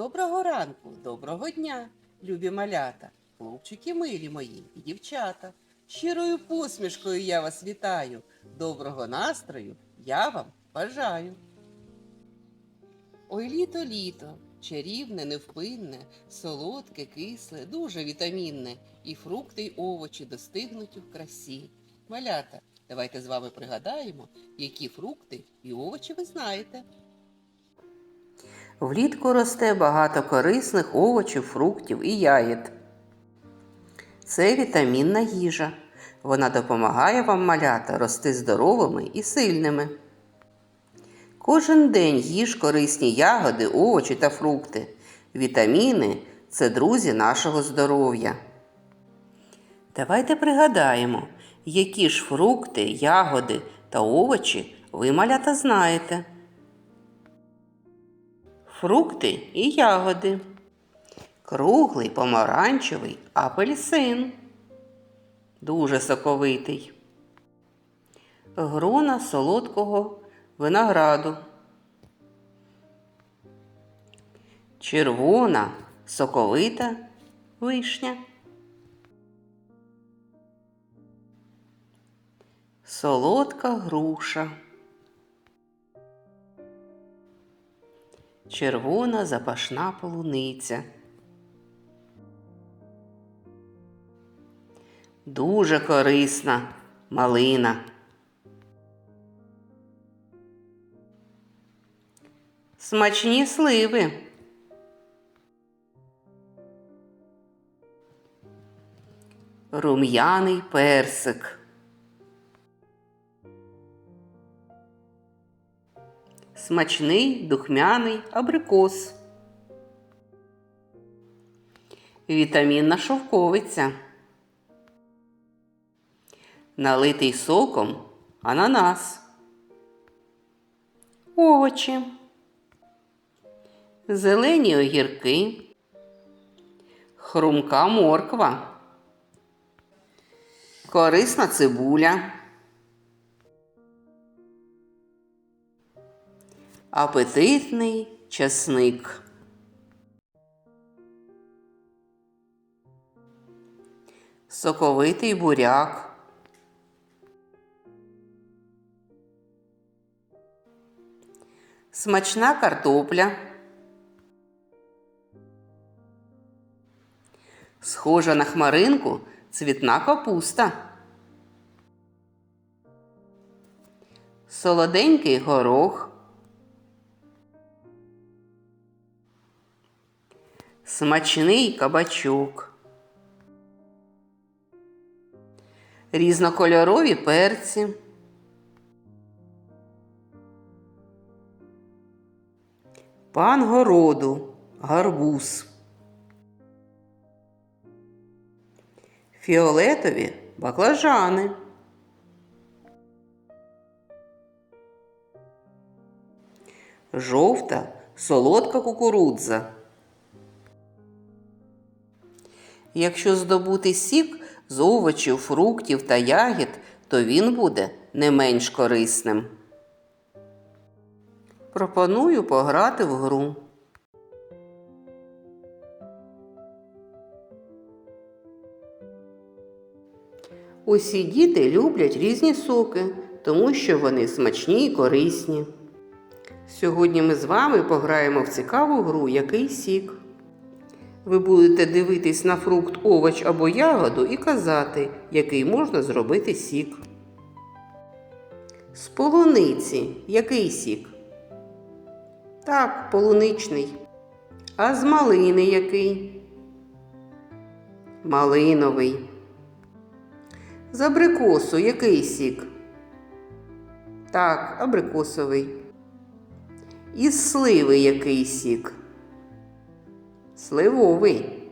Доброго ранку, доброго дня, любі малята, хлопчики милі мої і дівчата. Щирою посмішкою я вас вітаю. Доброго настрою я вам бажаю. Ой, літо, літо, чарівне, невпинне, солодке, кисле, дуже вітамінне, і фрукти й овочі достигнуть у красі. Малята, давайте з вами пригадаємо, які фрукти і овочі ви знаєте. Влітку росте багато корисних овочів, фруктів і ягід. Це вітамінна їжа. Вона допомагає вам малята рости здоровими і сильними. Кожен день їж корисні ягоди, овочі та фрукти. Вітаміни це друзі нашого здоров'я. Давайте пригадаємо, які ж фрукти, ягоди та овочі ви малята знаєте. Фрукти і ягоди. Круглий, помаранчевий апельсин. Дуже соковитий. Грона солодкого винограду. Червона соковита вишня. Солодка груша. Червона запашна полуниця. Дуже корисна малина. Смачні сливи. Рум'яний персик. Смачний духмяний абрикос. Вітамінна шовковиця. Налитий соком ананас. Овочі. Зелені огірки. Хрумка морква. Корисна цибуля. Апетитний часник. Соковитий буряк. Смачна картопля. Схожа на хмаринку цвітна капуста. Солоденький горох. Смачний кабачок. Різнокольорові перці. Пан городу, гарбуз. Фіолетові баклажани. Жовта солодка кукурудза. Якщо здобути сік з овочів, фруктів та ягід, то він буде не менш корисним. Пропоную пограти в гру. Усі діти люблять різні соки, тому що вони смачні і корисні. Сьогодні ми з вами пограємо в цікаву гру який сік. Ви будете дивитись на фрукт, овоч або ягоду і казати, який можна зробити сік. З полуниці який сік? Так, полуничний. А з малини який? Малиновий. З абрикосу який сік? Так, абрикосовий. Із сливи який сік? Сливовий.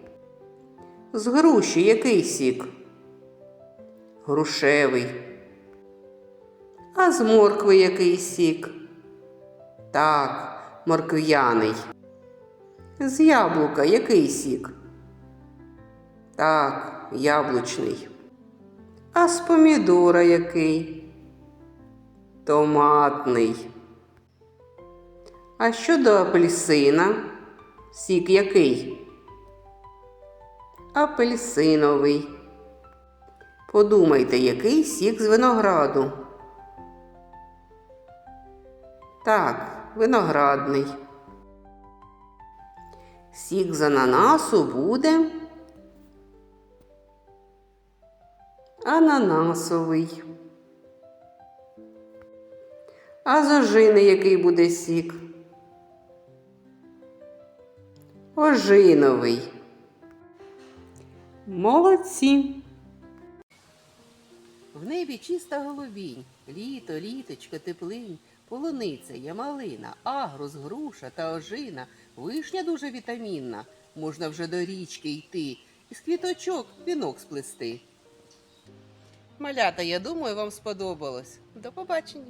З груші який сік? Грушевий. А з моркви який сік? Так, морквяний. З яблука який сік? Так, яблучний. А з помідора який? Томатний. А щодо апельсина? Сік який? Апельсиновий. Подумайте, який сік з винограду? Так, виноградний. Сік з ананасу буде ананасовий. А з ожини який буде сік? Ожиновий. Молодці. В небі чиста голубінь, літо, літочко, теплинь, полуниця, ямалина, агрус, груша та ожина, вишня дуже вітамінна. Можна вже до річки йти, із квіточок вінок сплести. Малята, я думаю, вам сподобалось. До побачення.